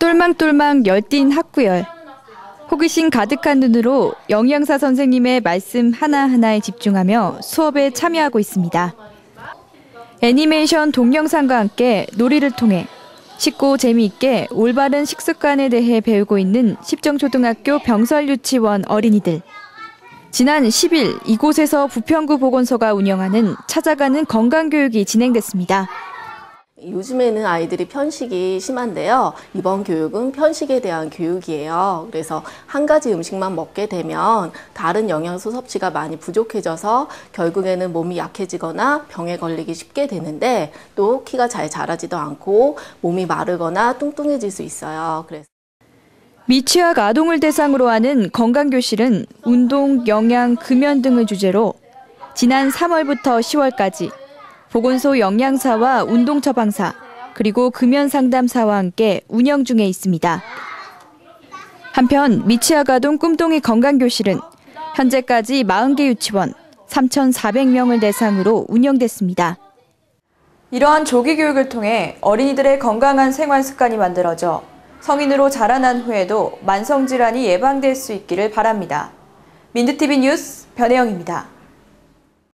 똘망똘망 열띤 학구열. 호기심 가득한 눈으로 영양사 선생님의 말씀 하나하나에 집중하며 수업에 참여하고 있습니다. 애니메이션 동영상과 함께 놀이를 통해 쉽고 재미있게 올바른 식습관에 대해 배우고 있는 십정초등학교 병설유치원 어린이들. 지난 10일 이곳에서 부평구 보건소가 운영하는 찾아가는 건강교육이 진행됐습니다. 요즘에는 아이들이 편식이 심한데요. 이번 교육은 편식에 대한 교육이에요. 그래서 한 가지 음식만 먹게 되면 다른 영양소 섭취가 많이 부족해져서 결국에는 몸이 약해지거나 병에 걸리기 쉽게 되는데 또 키가 잘 자라지도 않고 몸이 마르거나 뚱뚱해질 수 있어요. 그래서 미취학 아동을 대상으로 하는 건강교실은 운동, 영양, 금연 등을 주제로 지난 3월부터 10월까지 보건소 영양사와 운동 처방사 그리고 금연 상담사와 함께 운영 중에 있습니다. 한편 아동 꿈동이 건강교실은 현재까지 40개 유치원 3,400명을 대상으로 운영됐습니다. 이러한 조기 교육을 통해 어린이들의 건강한 생활 습관이 만들어져 성인으로 자라난 후에도 만성 질환이 예방될 수 있기를 바랍니다. 민드TV 뉴스 변혜영입니다.